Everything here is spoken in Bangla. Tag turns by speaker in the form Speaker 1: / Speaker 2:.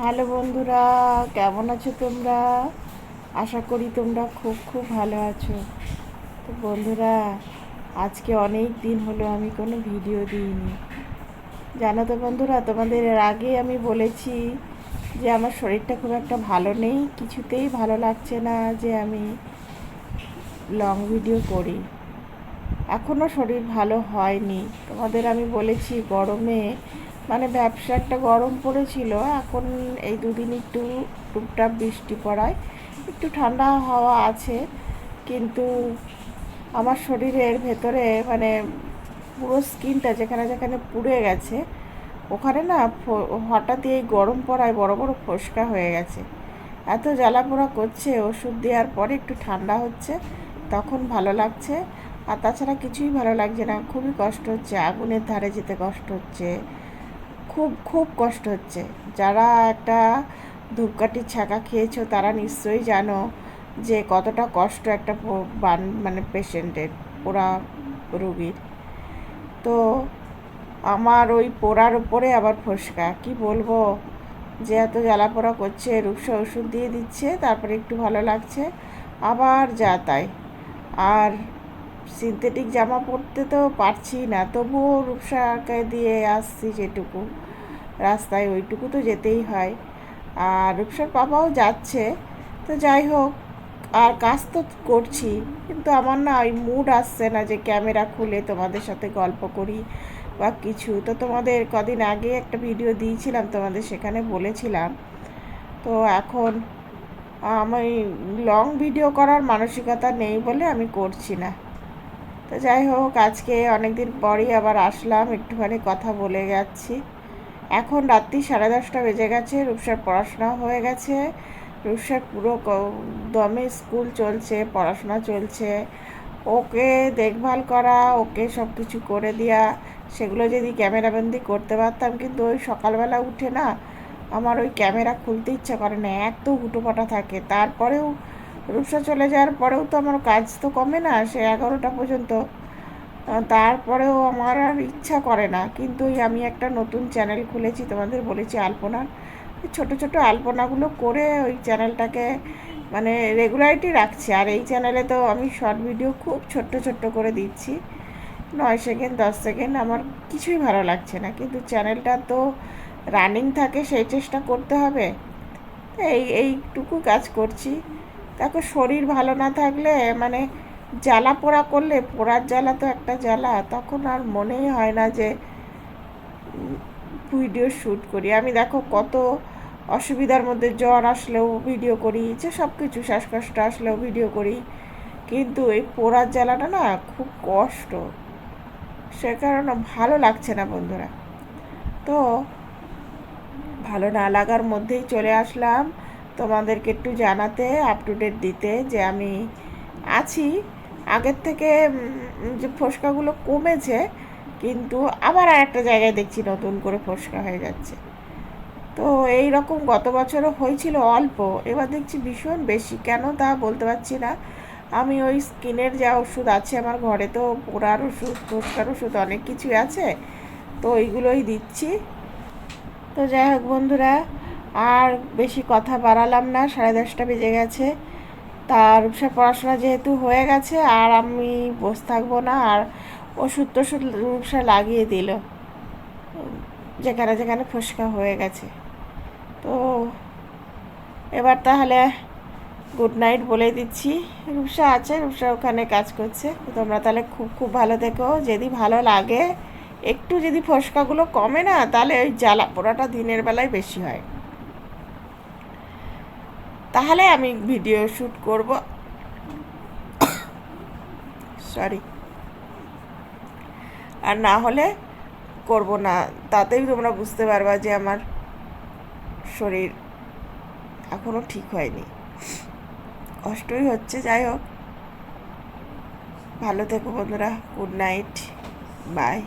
Speaker 1: হ্যালো বন্ধুরা, কেমন আছো তোমরা? আশা করি তোমরা খুব খুব ভালো আছো। তো বন্ধুরা, আজকে অনেক দিন হলো আমি কোনো ভিডিও দিইনি। জানো তো বন্ধুরা, তোমাদের এর আগে আমি বলেছি যে আমার শরীরটা খুব একটা ভালো নেই, কিছুতেই ভালো লাগছে না যে আমি লং ভিডিও করি। এখনও শরীর ভালো হয়নি। তোমাদের আমি বলেছি গরমে মানে ব্যবসা একটা গরম পড়েছিল, এখন এই দুদিন একটু টুপটাপ বৃষ্টি পড়ায়, একটু ঠান্ডা হাওয়া আছে, কিন্তু আমার শরীরের ভেতরে মানে পুরো স্কিনটা যেখানে যেখানে পুড়ে গেছে, ওখানে না হঠাৎ এই গরম পড়ায় বড় বড় ফোসকা হয়ে গেছে। এত জ্বালা পোড়া করছে, ওষুধ দেওয়ার পরে একটু ঠান্ডা হচ্ছে, তখন ভালো লাগছে, আর তাছাড়া কিছুই ভালো লাগছে না, খুবই কষ্ট হচ্ছে, আগুনের ধারে যেতে কষ্ট হচ্ছে খুব খুব কষ্ট হচ্ছে। যারা একটা ধূপকাঠির ছাকা খেয়েছো, তারা নিশ্চয়ই জানো যে কতটা কষ্ট একটা বান- মানে পেশেন্টের, পোড়া রুগীর। তো আমার ওই পোড়ার উপরে আবার ফোসকা। কি বলব? যে এত জ্বালা পোড়া করছে, রূপসা ওষুধ দিয়ে দিচ্ছে, তারপরে একটু ভালো লাগছে, আবার যা তাই। আর সিনথেটিক জামা পরতে তো পারছি না, তবুও রূপসাকে দিয়ে আসছি যেটুকু। রাস্তায় ওইটুকু তো যেতেই হয়। আর রূপসার বাবাও যাচ্ছে, তো যাই হোক, আর কাজ তো করছি, কিন্তু আমার না ওই মুড আসছে না যে ক্যামেরা খুলে তোমাদের সাথে গল্প করি বা কিছু। তো তোমাদের কদিন আগে একটা ভিডিও দিয়েছিলাম তোমাদের সেখানে বলেছিলাম। তো এখন আমি লং ভিডিও করার মানসিকতা নেই বলে আমি করছি না। তো যাই হোক, আজকে অনেক দিন পরই আবার আসলাম, একটুখানি কথা বলে যাচ্ছি। এখন রাত্রি সাড়ে দশটা বেজে গেছে, রূপসার পড়াশোনা হয়ে গেছে। রূপসার পুরো দমে স্কুল চলছে, পড়াশোনা চলছে। ওকে দেখভাল করা, ওকে সব কিছু করে দেওয়া সেগুলো যদি ক্যামেরাবন্দি করতে পারতাম, কিন্তু ওই সকালবেলা উঠে না, আমার ওই ক্যামেরা খুলতে ইচ্ছা করে না, এত হুটোপাটা থাকে। তারপরেও রূপসা চলে যাওয়ার পরেও তো আমার কাজ তো কমে না, সে এগারোটা পর্যন্ত। তারপরেও আমার আর ইচ্ছা করে না। কিন্তু আমি একটা নতুন চ্যানেল খুলেছি, তোমাদের বলেছি আলপনার ওই ছোট ছোট আলপনাগুলো করে ওই চ্যানেলটাকে মানে রেগুলারিটি রাখছি। আর এই চ্যানেলে তো আমি শর্ট ভিডিও খুব ছোট্ট ছোট্ট করে দিচ্ছি। নয় সেকেন্ড দশ সেকেন্ড আমার কিছুই ভালো লাগছে না। কিন্তু চ্যানেলটা তো রানিং থাকে, সেই চেষ্টা করতে হবে। এই, এইটুকু কাজ করছি। দেখো, শরীর ভালো না থাকলে মানে জ্বালা পোড়া করলে, পোড়ার জ্বালা তো একটা জ্বালা, তখন আর মনেই হয় না যে ভিডিও শ্যুট করি। আমি দেখো, কত অসুবিধার মধ্যে জ্বর আসলেও ভিডিও করি, যে সব কিছু শ্বাসকষ্ট আসলেও ভিডিও করি। কিন্তু এই পোড়ার জ্বালাটা না খুব কষ্ট। সে কারণে ভালো লাগছে না বন্ধুরা। তো ভালো না লাগার মধ্যেই চলে আসলাম। তোমাদেরকে একটু জানাতে আপ টু ডেট দিতে যে আমি আছি। আগের থেকে যে ফোসকাগুলো কমেছে, কিন্তু আবার আর একটা জায়গায় দেখছি নতুন করে ফোসকা হয়ে যাচ্ছে। তো এই রকম গত বছরও হয়েছিল অল্প, এবার দেখছি ভীষণ বেশি। কেন তা বলতে পারছি না। আমি ওই স্কিনের যা ওষুধ আছে, আমার ঘরে তো পোড়ার ওষুধ, ফোসকার ওষুধ অনেক কিছুই আছে, তো ওইগুলোই দিচ্ছি। তো যাই হোক বন্ধুরা আর বেশি কথা বাড়ালাম না, সাড়ে দশটা বেজে গেছে। তার রূপসা পড়াশোনা যেহেতু হয়ে গেছে, আর আমি বসে থাকব না, আর ওষুধ টষুধ রূপসা লাগিয়ে দিল। যেখানে যেখানে ফসকা হয়ে গেছে। তো এবার তাহলে গুড নাইট বলে দিচ্ছি। রূপসা আছে, রূপসা ওখানে কাজ করছে। তোমরা তাহলে খুব খুব ভালো থেকো। যদি ভালো লাগে, একটু যদি ফসকাগুলো কমে না, তাহলে ওই জ্বালা পোড়াটা দিনের বেলায় বেশি হয়। তাহলে আমি ভিডিও শ্যুট করব। সরি আর না হলে করব না। তাতেই তোমরা বুঝতে পারবা যে আমার শরীর এখনও ঠিক হয়নি। কষ্টই হচ্ছে, যাই হোক। ভালো থেকো বন্ধুরা। Good night bye